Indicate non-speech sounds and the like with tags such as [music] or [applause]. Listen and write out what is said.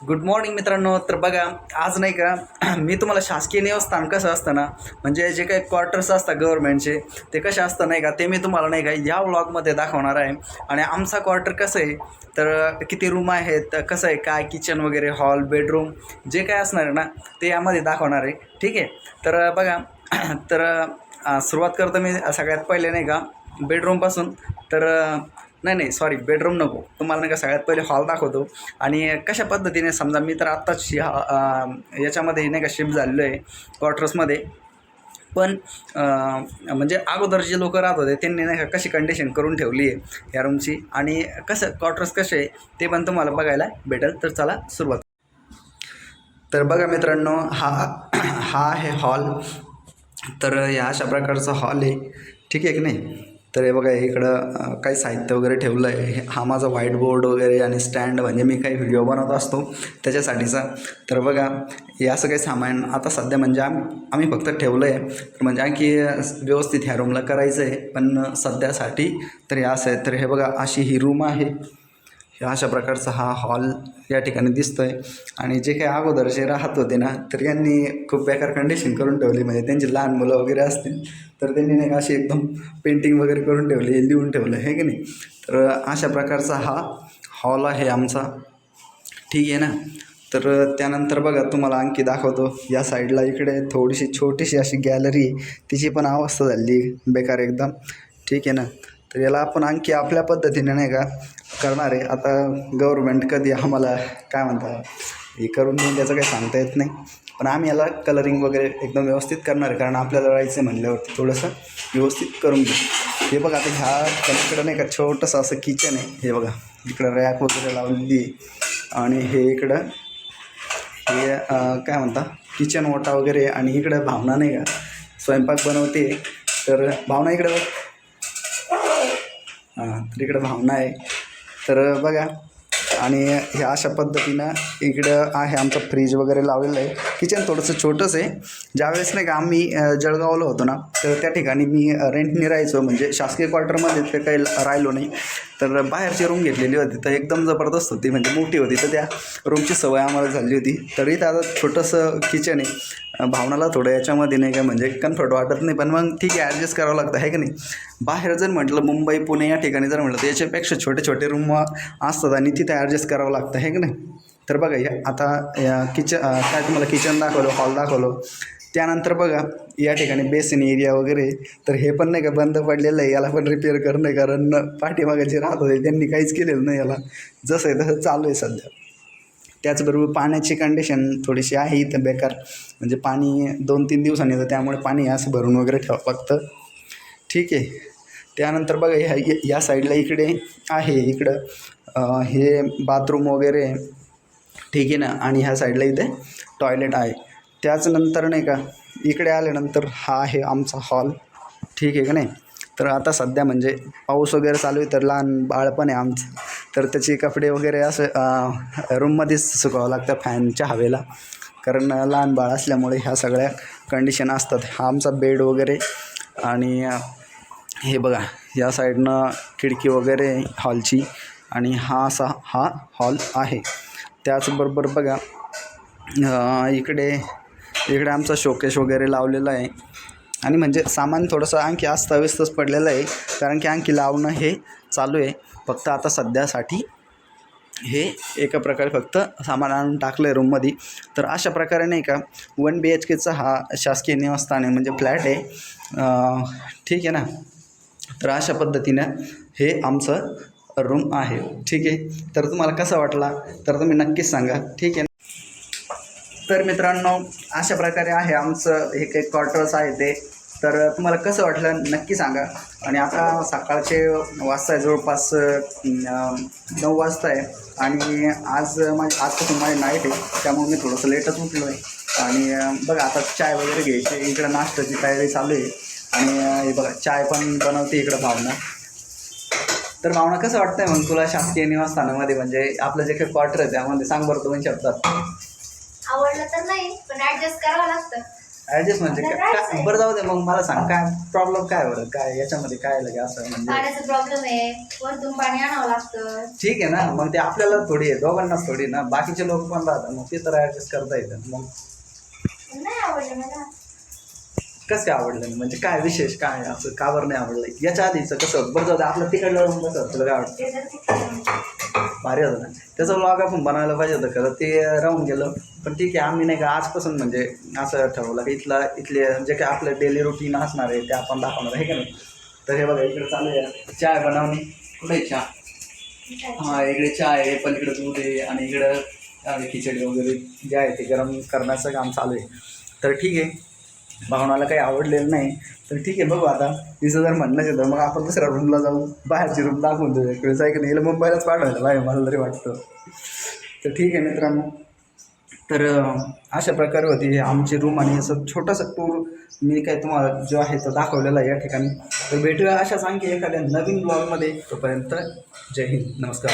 Good morning मित्रांनो. तर बघा आज नाही का [clears throat] मी तुम्हाला शासकीय निवासस्थान कसं असतं ना म्हणजे जे काही क्वार्टर्स असतात गव्हर्नमेंटचे ते कसे असतं नाही का ते मी तुम्हाला नाही का या व्लॉगमध्ये दाखवणार आहे. आणि आमचा क्वार्टर कसं आहे तर किती रूम आहेत कसं आहे काय किचन वगैरे हॉल बेडरूम जे काय असणार आहे ना ते यामध्ये दाखवणार आहे. ठीक आहे? तर बघा [clears throat] तर सुरुवात करतो मी सगळ्यात पहिले नाही का बेडरूमपासून तर नाही नाही सॉरी बेडरूम नको. तुम्हाला नाही का सगळ्यात पहिले हॉल दाखवतो. आणि कशा पद्धतीने समजा मी तर आत्ताच शि याच्यामध्ये नाही का शिफ्ट झालेलो आहे क्वार्टर्समध्ये पण म्हणजे अगोदर जे लोक राहत होते त्यांनी नाही का कशी कंडिशन करून ठेवली आहे या रूमची आणि कसं क्वार्टर्स कसे आहे ते पण तुम्हाला बघायला भेटेल. तर चला सुरुवात. तर बघा मित्रांनो हा हा आहे हॉल तर या अशा प्रकारचा हॉल आहे. ठीक आहे की नाही? तर हे बघा इकडं काही साहित्य वगैरे ठेवलं आहे हे- हा माझा व्हाईट बोर्ड वगैरे आणि स्टँड म्हणजे मी काही व्हिडिओ बनवत असतो त्याच्यासाठीचा. तर बघा हे असं काही सामान आता सध्या म्हणजे आम आम्ही फक्त ठेवलं आहे तर म्हणजे आणखी व्यवस्थित ह्या रूमला करायचं आहे पण सध्यासाठी तर हे असं आहे. तर हे बघा अशी ही रूम आहे. अशा प्रकारचा हा हॉल या ठिकाणी दिसतो आहे आणि जे काही अगोदर जे राहत होते ना तर यांनी खूप बेकार कंडिशन करून ठेवली. म्हणजे त्यांची लहान मुलं वगैरे असतील तर त्यांनी नाही अशी एकदम पेंटिंग वगैरे करून ठेवली लिहून ठेवलं आहे की नाही? तर अशा प्रकारचा हा हॉल आहे आमचा. ठीक आहे ना? तर त्यानंतर बघा तुम्हाला आणखी दाखवतो. या साईडला इकडे थोडीशी छोटीशी अशी गॅलरी तिची पण अवस्था झाली बेकार एकदम. ठीक आहे ना? तर याला आपण आणखी आपल्या पद्धतीने नाही का करणार आहे. आता गव्हर्मेंट कधी आम्हाला काय म्हणतात हे करून देईन त्याचं काही सांगता येत नाही. पण आम्ही याला कलरिंग वगैरे एकदम व्यवस्थित करणार आहे. कारण आपल्याला राहायचं म्हणल्यावरती थोडंसं व्यवस्थित करून घेऊ. हे बघा आता ह्या पलीकडं नाही का छोटंसं असं किचन आहे. हे बघा इकडं रॅक वगैरे लावलेली आहे. आणि हे इकडं हे काय म्हणता किचन ओटा वगैरे आणि इकडं भावना नाही का स्वयंपाक बनवते. तर भावना इकडं बघ. हां तर इकडं भावना आहे. तर बघा आणि हे अशा पद्धतीनं इकडं आहे आमचं फ्रीज वगैरे लावलेलं आहे. किचन थोडंसं छोटंसं आहे. ज्यावेळेस नाही का आम्ही जळगावला होतो ना तर त्या ठिकाणी मी रेंटने राहायचो. म्हणजे शासकीय क्वार्टरमध्ये ते काही राहिलो नाही. तर बाहेरची रूम घेतलेली होती तर एकदम जबरदस्त होती म्हणजे मोठी होती तर त्या रूमची सवय आम्हाला झाली होती. तरी आता छोटंसं किचन आहे. भावनाला थोडं याच्यामध्ये नाही का म्हणजे कम्फर्ट वाटत नाही पण मग ठीक आहे ॲडजस्ट करावं लागतं आहे का नाही? बाहेर जर म्हटलं मुंबई पुणे या ठिकाणी जर म्हटलं तर याच्यापेक्षा छोटे छोटे रूम असतात आणि तिथे ॲडजस्ट करावं लागतं आहे का नाही? तर बघा या आता या किचन काय तुम्हाला किचन दाखवलं हॉल दाखवलं. त्यानंतर बघा या ठिकाणी बेसिन एरिया वगैरे तर हे पण नाही का बंद पडलेलं आहे याला पण रिपेअर करणं आहे कारण पाठीमागे जे राहत होते त्यांनी काहीच केलेलं नाही याला. जसं आहे तसं चालू आहे सध्या. त्याचबरोबर पाण्याची कंडिशन थोडीशी आहे इथं बेकार. म्हणजे पाणी दोन तीन दिवसांनी येतं त्यामुळे पाणी असं भरून वगैरे ठेवावं लागतं. ठीक आहे. त्यानंतर बघा ह्या या- साईडला इकडे आहे इकडं हे बाथरूम वगैरे. ठीक आहे ना? आणि ह्या साईडला इथे टॉयलेट आहे. त्याचनंतर नाही का इकडे आल्यानंतर हा आहे आमचा हॉल ठीक आहे का नाही? तर आता सध्या म्हणजे पाऊस वगैरे चालू आहे तर लहान बाळ पण आहे आमचं. तर त्याचे कपडे वगैरे असं रूममध्येच सुकावं लागतं फॅनच्या हवेला. कारण लहान बाळ असल्यामुळे ह्या सगळ्या कंडिशन असतात. हा आमचा बेड वगैरे आणि हे बघा या साईडनं खिडकी वगैरे हॉलची आणि हा असा हा हॉल आहे. त्याचबरोबर बघा इकडे इकडे आमचा शोकेश वगैरे लावलेला आहे. आणि म्हणजे सामान थोडंसं आणखी अस्ताव्यस्तच पडलेलं आहे. कारण की आणखी लावणं हे चालू आहे. फक्त आता सध्यासाठी हे एका प्रकारे फक्त सामान आणून टाकलं आहे रूममध्ये तर अशा प्रकारे नाही का वन बी एच केचा हा शासकीय निवासस्थान आहे. म्हणजे फ्लॅट आहे. ठीक आहे ना? तर अशा पद्धतीनं हे आमचं रूम आहे. ठीक आहे? तर तुम्हाला कसा वाटला? तर तुम्ही नक्कीच सांगा. ठीक आहे तर मित्रांनो अशा प्रकारे आहे आमचं हे काही क्वार्टर्स आहे ते. तर तुम्हाला कसं वाटलं नक्की सांगा. आणि आता सकाळचे वाजता आहे जवळपास नऊ वाजता आहे आणि आज माझी आजपासून माझी नाईट आहे त्यामुळे मी थोडंसं लेटच उठलो आहे आणि बघा आता चाय वगैरे घ्यायची इकडं नाश्त्याची तयारी चालू आहे. आणि हे बघा चाय पण बनवते इकडं भावना. तर भावना कसं वाटतंय मग तुला शासकीय निवासस्थानामध्ये? म्हणजे आपलं जे काही क्वार्टर आहे त्यामध्ये सांग बरं दोन शब्दात. आवडलं तर नाही पण ऍडजस्ट करावं लागतं. ऍडजस्ट म्हणजे आता काय- जायचंय. बरं जाऊ दे मग मला सांग काय प्रॉब्लेम काय बरं काय याच्यामध्ये काय लगे असं म्हणजे? पाण्याचा प्रॉब्लेम आहे. वरतून पाणी आणावं लागतं. ठीक आहे ना मग ते आपल्याला थोडी आहे दोघांनाच थोडी ना. बाकीचे लोक पण राहतात मग ते तर ऍडजस्ट करता येतं मग नाही आवडलं मला. कसं काय आवडलं? नाही? म्हणजे काय विशेष काय असं? का बरं नाही आवडलं? याच्या आधीचं कसं? होतं? बरं जाऊ दे आपलं तिकडलं कसं होतं? तुला काय वाटतं ते तर. भारी होतं ना. त्याचं व्लॉग आपण बनवायला पाहिजे होतं खरं ते राहून गेलं. पण ठीक आहे आम्ही नाही का आजपासून म्हणजे असं ठरवलं की इथला इथले जे काही आपलं डेली रुटीन असणार आहे ते आपण दाखवणार आहे का नाही? तर हे बघा इकडे चालू आहे. चहा बनवणे. कुठे आहे चहा? हां इकडे चहा आहे पलीकडे दूध आहे आणि इकडं खिचडी वगैरे जे आहे ते गरम करण्याचं काम चालू आहे. तर ठीक आहे. भावनाला काही आवडलेलं नाही. तर ठीक आहे बघू आता. तिचं जर म्हणणंच येतं मग आपण दुसऱ्या रूमला जाऊ. बाहेरची रूम दाखवून देऊ इकडेच आहे की नाही मुंबईलाच पाठवायला पाहिजे मला तरी वाटतं. तर ठीक आहे मित्रांनो. तर अशा प्रकारे होती आमची रूम आणि असं छोटासा टूर मी काय तुम्हाला जो आहे तो दाखवलेला आहे या ठिकाणी. तर भेटूया अशाच आणखी एखाद्या नवीन ब्लॉगमध्ये तोपर्यंत जय हिंद. नमस्कार.